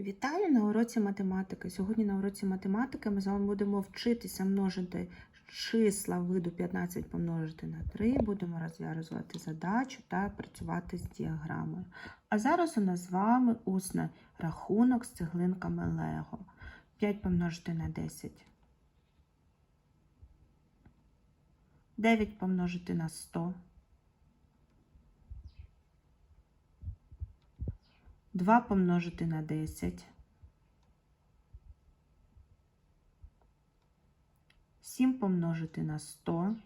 Вітаю на уроці математики. Сьогодні на уроці математики ми з вами будемо вчитися множити числа виду 15 помножити на 3. Будемо розв'язувати задачу та працювати з діаграмою. А зараз у нас з вами усний рахунок з цеглинками Лего. 5 помножити на 10. 9 помножити на 100. 2 помножити на 10. 7 помножити на 100.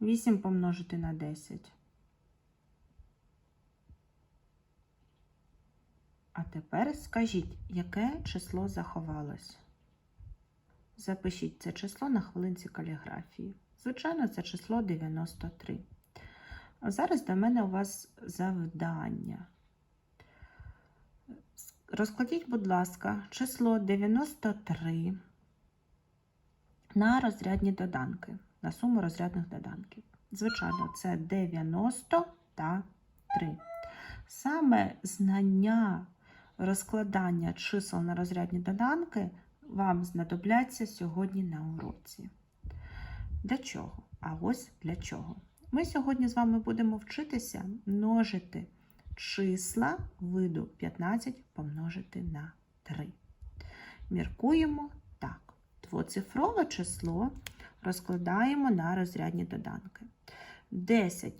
8 помножити на 10. А тепер скажіть, яке число заховалось? Запишіть це число на хвилинці каліграфії. Звичайно, це число 93. А зараз до мене у вас завдання. Розкладіть, будь ласка, число 93 на розрядні доданки, на суму розрядних доданків. Звичайно, це 90 та 3. Саме знання розкладання чисел на розрядні доданки вам знадобляться сьогодні на уроці. Для чого? А ось для чого. Ми сьогодні з вами будемо вчитися множити числа виду 15 помножити на 3. Міркуємо так. Двоцифрове число розкладаємо на розрядні доданки. 10,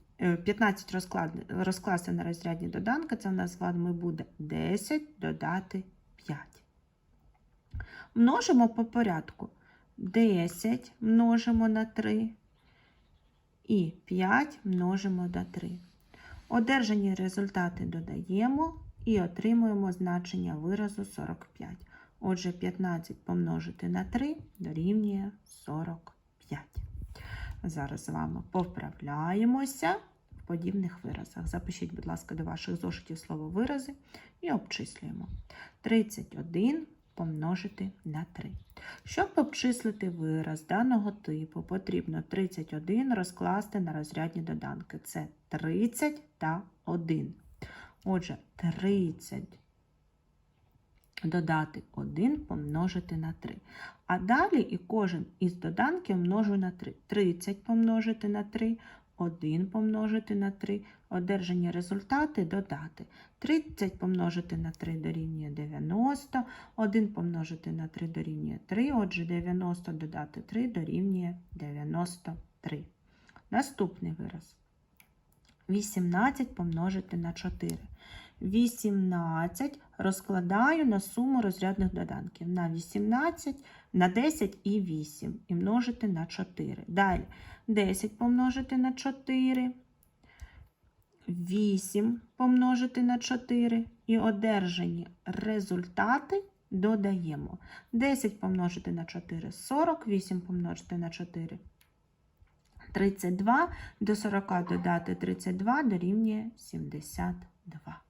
15 розклад, розкласти на розрядні доданки, це у нас з вами буде 10 додати 5. Множимо по порядку. 10 множимо на 3 і 5 множимо до 3. Одержані результати додаємо і отримуємо значення виразу 45. Отже, 15 помножити на 3 дорівнює 45. Зараз з вами повправляємося в подібних виразах. Запишіть, будь ласка, до ваших зошитів слово вирази і обчислюємо. 31 помножити на 3. Щоб обчислити вираз даного типу, потрібно 31 розкласти на розрядні доданки. Це 30 та 1. Отже, 30 додати 1 помножити на 3. А далі і кожен із доданків множу на 3. 30 помножити на 3, 1 помножити на 3, одержані результати додати. 30 помножити на 3 дорівнює 90, 1 помножити на 3 дорівнює 3, отже 90 додати 3 дорівнює 93. Наступний вираз. 18 помножити на 4. 18 розкладаю на суму розрядних доданків на 18, на 10 і 8 і множити на 4. Далі 10 помножити на 4, 8 помножити на 4 і одержані результати додаємо. 10 помножити на 4 40, 8 помножити на 4 32, до 40 додати 32 дорівнює 72.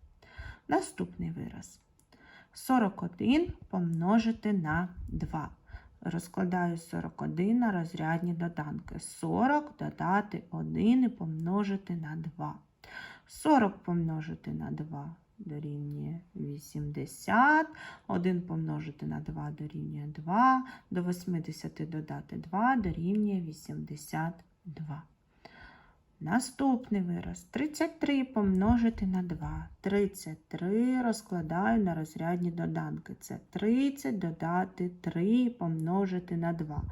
Наступний вираз. 41 помножити на 2. Розкладаю 41 на розрядні доданки. 40 додати 1 і помножити на 2. 40 помножити на 2 дорівнює 80. 1 помножити на 2 дорівнює 2. До 80 додати 2 дорівнює 82. Наступний вираз 33 помножити на 2. 33 розкладаю на розрядні доданки. Це 30 додати 3 помножити на 2.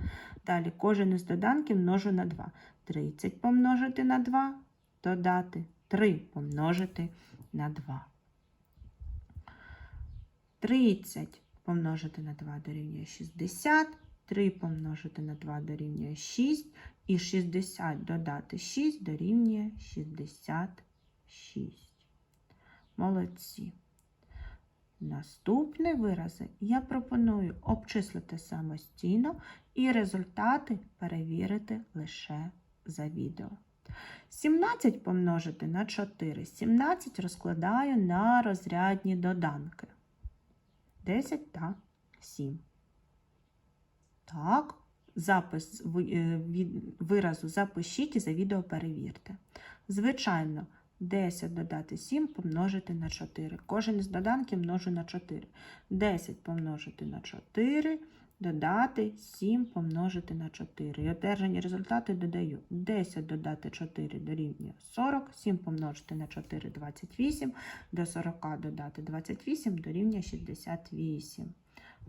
Далі кожен із доданків множу на 2. 30 помножити на 2, додати 3 помножити на 2. 30 помножити на 2 дорівнює 60. 3 помножити на 2 дорівнює 6. І 60 додати 6 дорівнює 66. Молодці. Наступні вирази я пропоную обчислити самостійно і результати перевірити лише за відео. 17 помножити на 4. 17 розкладаю на розрядні доданки. 10 та 7. Так, запис е, виразу запишіть і за відео перевірте. Звичайно, 10 додати 7 помножити на 4. Кожен із доданків множу на 4. 10 помножити на 4, додати 7 помножити на 4. І одержані результати додаю. 10 додати 4 дорівнює 40, 7 помножити на 4 – 28, до 40 додати 28 дорівнює 68.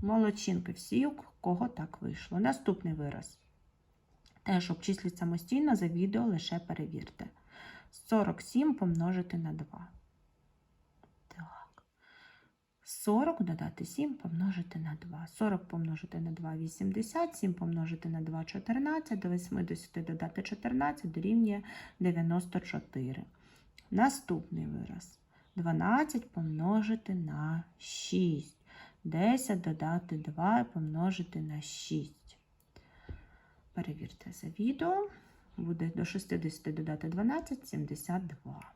Молодчинки всі, у кого так вийшло. Наступний вираз. Теж обчисліть самостійно за відео, лише перевірте. 47 помножити на 2. Так. 40 додати 7 помножити на 2. 40 помножити на 2 – 80, 7 помножити на 2 – 14, до 80 додати 14 дорівнює 94. Наступний вираз. 12 помножити на 6. 10 додати 2 і помножити на 6. Перевірте за відео. Буде до 60 додати 12, 72.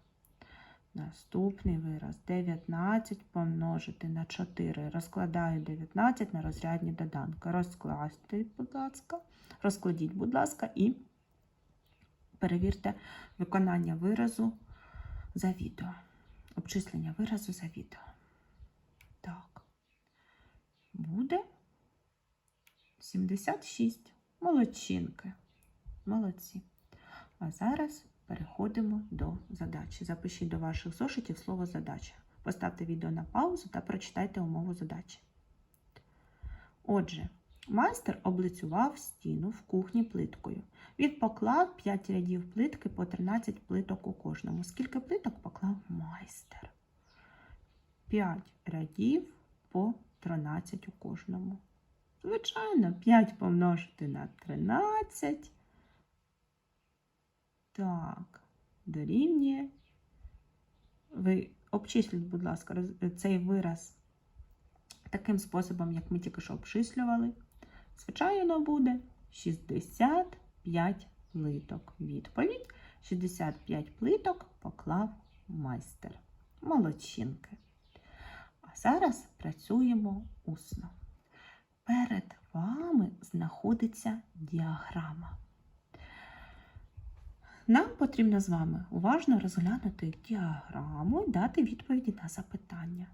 Наступний вираз 19 помножити на 4. Розкладаю 19 на розрядні доданки. Розкласти, будь ласка, розкладіть, будь ласка, і перевірте виконання виразу за відео. Обчислення виразу за відео. Так. Буде 76. Молодчинки. Молодці. А зараз переходимо до задачі. Запишіть до ваших зошитів слово задача. Поставте відео на паузу та прочитайте умову задачі. Отже, майстер облицював стіну в кухні плиткою. Він поклав 5 рядів плитки по 13 плиток у кожному. Скільки плиток поклав майстер? 5 рядів по 13 у кожному. Звичайно, 5 помножити на 13. Так, дорівнює. Ви обчисліть, будь ласка, цей вираз таким способом, як ми тільки що обчислювали. Звичайно, буде 65 плиток. Відповідь 65 плиток поклав майстер. Молодчинки. А зараз працюємо усно. Перед вами знаходиться діаграма. Нам потрібно з вами уважно розглянути діаграму і дати відповіді на запитання.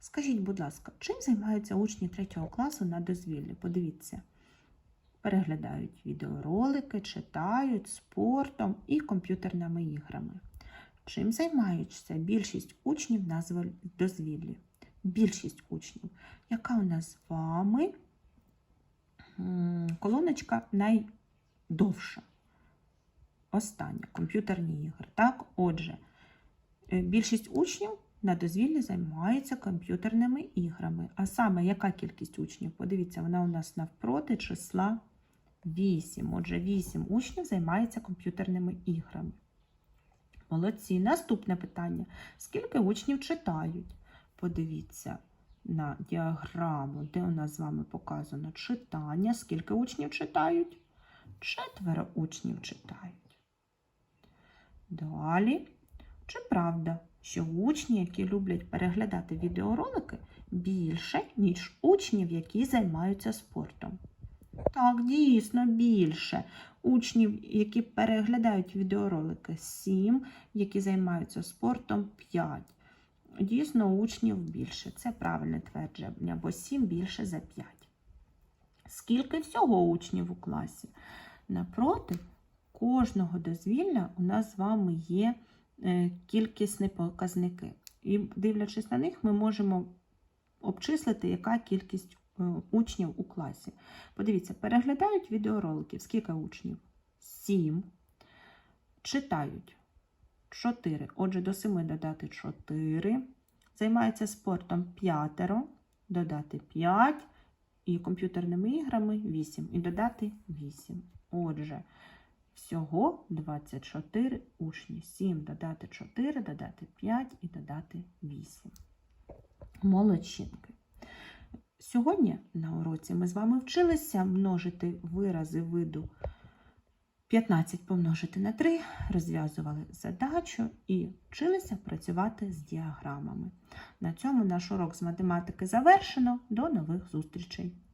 Скажіть, будь ласка, чим займаються учні 3 класу на дозвіллі? Подивіться, переглядають відеоролики, читають спортом і комп'ютерними іграми. Чим займаються більшість учнів на дозвіллі? Більшість учнів. Яка у нас з вами колоночка найдовша? Остання комп'ютерні ігри. Так, отже, е, більшість учнів на дозвіллі займаються комп'ютерними іграми. А саме яка кількість учнів? Подивіться, вона у нас навпроти числа 8. Отже, 8 учнів займаються комп'ютерними іграми. Молодці. Наступне питання. Скільки учнів читають? Подивіться на діаграму, де у нас з вами показано читання. Скільки учнів читають? Четверо учнів читають. Далі. Чи правда, що учні, які люблять переглядати відеоролики, більше, ніж учнів, які займаються спортом? Так, дійсно, більше. Учнів, які переглядають відеоролики, 7, які займаються спортом 5. Дійсно, учнів більше. Це правильне твердження, бо 7 більше за 5. Скільки всього учнів у класі? Напроти кожного дозвілля у нас з вами є е, кількісні показники. І дивлячись на них, ми можемо обчислити, яка кількість е, учнів у класі. Подивіться, переглядають відеороликів. Скільки учнів? 7. Читають 4. Отже, до 7 додати 4. Займаються спортом 5. Додати 5. І комп'ютерними іграми 8. І додати 8. Отже, всього 24 учні. 7 додати 4, додати 5 і додати 8. Молодчинки. Сьогодні на уроці ми з вами вчилися множити вирази виду 15 помножити на 3, розв'язували задачу і вчилися працювати з діаграмами. На цьому наш урок з математики завершено. До нових зустрічей!